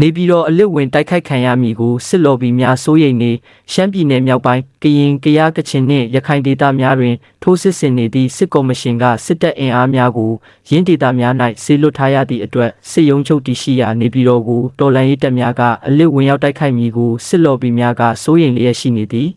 နေပြည်တော်အလစ်ဝင်တိုက်ခိုက်ခံရမည်ကိုစစ်လော်ဘီများစိုးရိမ်နေရှမ်းပြည်နယ်မြောက်ပိုင်းကရင်ကယားကချင်နှင့်ရခိုင်ဒေသများတွင်ထိုးစစ်ဆင်နေသည့်စစ်ကော်မရှင်ကစစ်တပ်အင်အားများကိုရင်းဒေသများ၌ဆေးလွတ်ထားရသည့်အတွက်စစ်ရုံးချုပ်တည်ရှိရာနေပြည်တော်ကိုတော်လှန်ရေးတပ်များကအလစ်ဝင်ရောက်တိုက်ခိုက်မည်ကိုစစ်လော်ဘီများကစိုးရိမ်လျက်ရှိနေသည်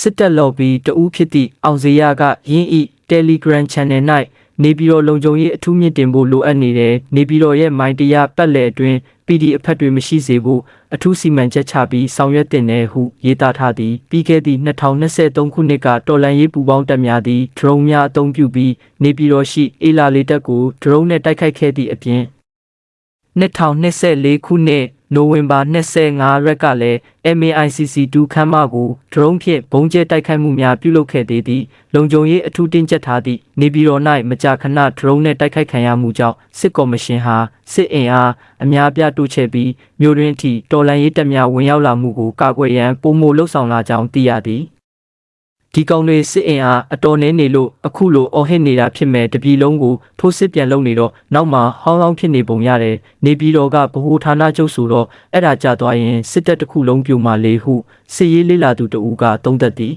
စစ်တပ်လော်ဘီတဦးဖြစ်သည့်အောင်စရာကယင်းဤ Telegram Channel ၌ နေပြည်တော်လုံခြုံရေးအထူးမြင့်တင်ဖို့လိုအပ်နေတယ်နေပြည်တော်ရဲ့မိုင်းတရားပတ်လည်အတွင်း PD အဖက်တွေမရှိစေဖို့အထူးစီမံချက်ချပြီးဆောင်ရွက်တင်တယ်ဟုရေးသားထားသည်ပြီးခဲ့သည့်2023ခုနှစ်ကတော်လန်ရေးပူပေါင်းတပ်များသည် drone များအသုံးပြုပြီးနေပြည်တော်ရှိအေလာလေးတပ်ကို drone နဲ့တိုက်ခိုက်ခဲ့သည့်အပြင် 2024ခုနှစ်နိုဝင်ဘာ25ရက်ကလည်း MAICC2 ခန်းမကို drone ဖြင့်ဘုံကျဲတိုက်ခိုက်မှုများပြုလုပ်ခဲ့သေးသည့်လုံခြုံရေးအထူးတင်းကျပ်ထားသည့်နေပြည်တော်၌မကြာခဏ drone နဲ့တိုက်ခိုက်ခံရမှုကြောင့်စစ်ကော်မရှင်ဟာစစ်အင်အားအများအပြားတိုးချဲ့ပြီးမြို့တွင်အထိတော်လှန်ရေးတပ်များဝင်ရောက်လာမှုကိုကာကွယ်ရန်ပုံမိုလှုပ်ဆောင်လာကြောင်းသိရသည် ဒီကောင်တွေစစ်အင်အားအတော်နှင်းနေလို့အခုလိုအော်ဟစ်နေတာဖြစ်မဲ့တပြည်လုံးကိုထိုးစစ်ပြန်လုပ်နေတော့နောက်မှဟောင်းဟောင်းဖြစ်နေပုံရတယ်နေပြည်တော်ကဗဟိုဌာနချုပ်ဆိုတော့အဲ့ဒါကြသွားရင်စစ်တပ်တစ်ခုလုံးပြိုမာလေဟုစစ်ရေးလေးလာသူတဦးကသုံးသပ်သည်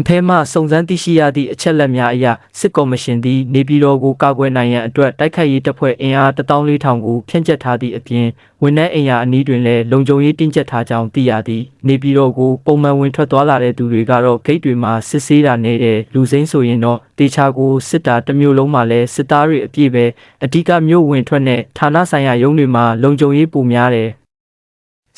အဖဲမှစုံစမ်းသိရှိရသည့်အချက်လက်များအရစစ်ကော်မရှင်သည်နေပြည်တော်ကိုကာကွယ်နိုင်ရန်အတွက်တိုက်ခိုက်ရေးတပ်ဖွဲ့အင်အား14000ကိုဖြန့်ကျက်ထားသည့်အပြင်ဝန်ထမ်းအင်အားအနည်းတွင်လည်းလုံခြုံရေးတင်းကျပ်ထားကြောင်းသိရသည်နေပြည်တော်ကိုပုံမှန်ဝင်ထွက်သွားလာတဲ့သူတွေကတော့ဂိတ်တွေမှာစစ်ဆေးတာနေတဲ့လူစိမ်းဆိုရင်တော့တေချာကိုစစ်တာတစ်မျိုးလုံးမှာလည်းစစ်သားတွေအပြည့်ပဲအဓိကမြို့ဝင်ထွက်နဲ့ဌာနဆိုင်ရာရုံးတွေမှာလုံခြုံရေးပုံများတယ်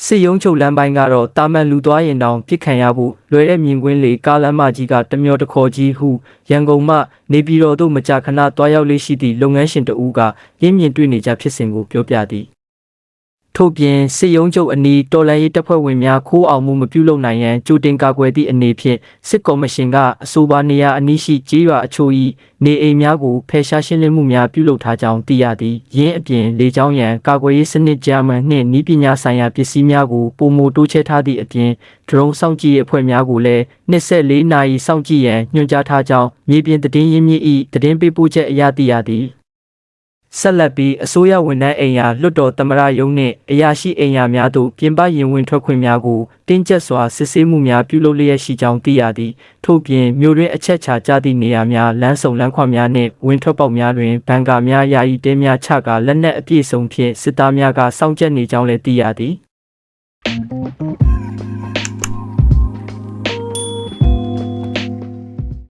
စစ်ရုံးချုပ်လမ်းပိုင်းကတော့တာမန်လူသွားရင်တောင်ပြစ်ခံရဖို့လွယ်တဲ့မြင်ကွင်းလေကားလမ်းမကြီးကတမျောတခေါ်ကြီးဟုရန်ကုန်မှနေပြည်တော်သို့မကြာခဏတွားရောက်လေးရှိသည့်လုပ်ငန်းရှင်တဦးကရင်းမြင်တွေ့နေကြဖြစ်စဉ်ကိုပြောပြသည် ထို့ပြင်စစ်ရုံးချုပ်အနီးတော်လှန်ရေးတပ်ဖွဲ့ဝင်များခိုးအောင်မှုမပြုလုပ်နိုင်ရန်ကြိုတင်ကာကွယ်သည့်အနေဖြင့်စစ်ကော်မရှင်ကအဆိုပါနေရာအနီးရှိကြေးရွာအချို့၏နေအိမ်များကိုဖယ်ရှားရှင်းလင်းမှုများပြုလုပ်ထားကြောင်းသိရသည်ယင်းအပြင်လေကြောင်းရန်ကာကွယ်ရေးစနစ်ဂျာမန်နှင့်ဤပညာဆိုင်ရာပစ္စည်းများကိုပုံမတိုးချဲထားသည့်အပြင် drone စောင့်ကြည့်ရေးအဖွဲ့များကိုလည်း24နာရီစောင့်ကြည့်ရန်ညွှန်ကြားထားကြောင်းမြေပြင်သတင်းရင်းမြစ်၏သတင်းပေးပို့ချက်အရသိရသည် ဆက်လက်ပြီးအစိုးရဝန်ထမ်းအိမ်ယာလွတ်တော်သမရယုံနှင့်အရာရှိအိမ်ယာများသို့ပြင်ပရင်ဝင်ထွက်ခွင့်များကိုတင်းကျပ်စွာစစ်ဆေးမှုများပြုလုပ်လျက်ရှိကြောင်းသိရသည်ထို့ပြင်မြို့တွင်အချက်ချာကျသည့်နေရာများလမ်းဆောင်လမ်းခွများနှင့်ဝင်ထွက်ပေါက်များတွင်ဘန်ကာများယာယီတဲများချကာလက်နက်အပြည့်စုံဖြင့်စစ်သားများကစောင့်ကြပ်နေကြောင်းလည်းသိရသည်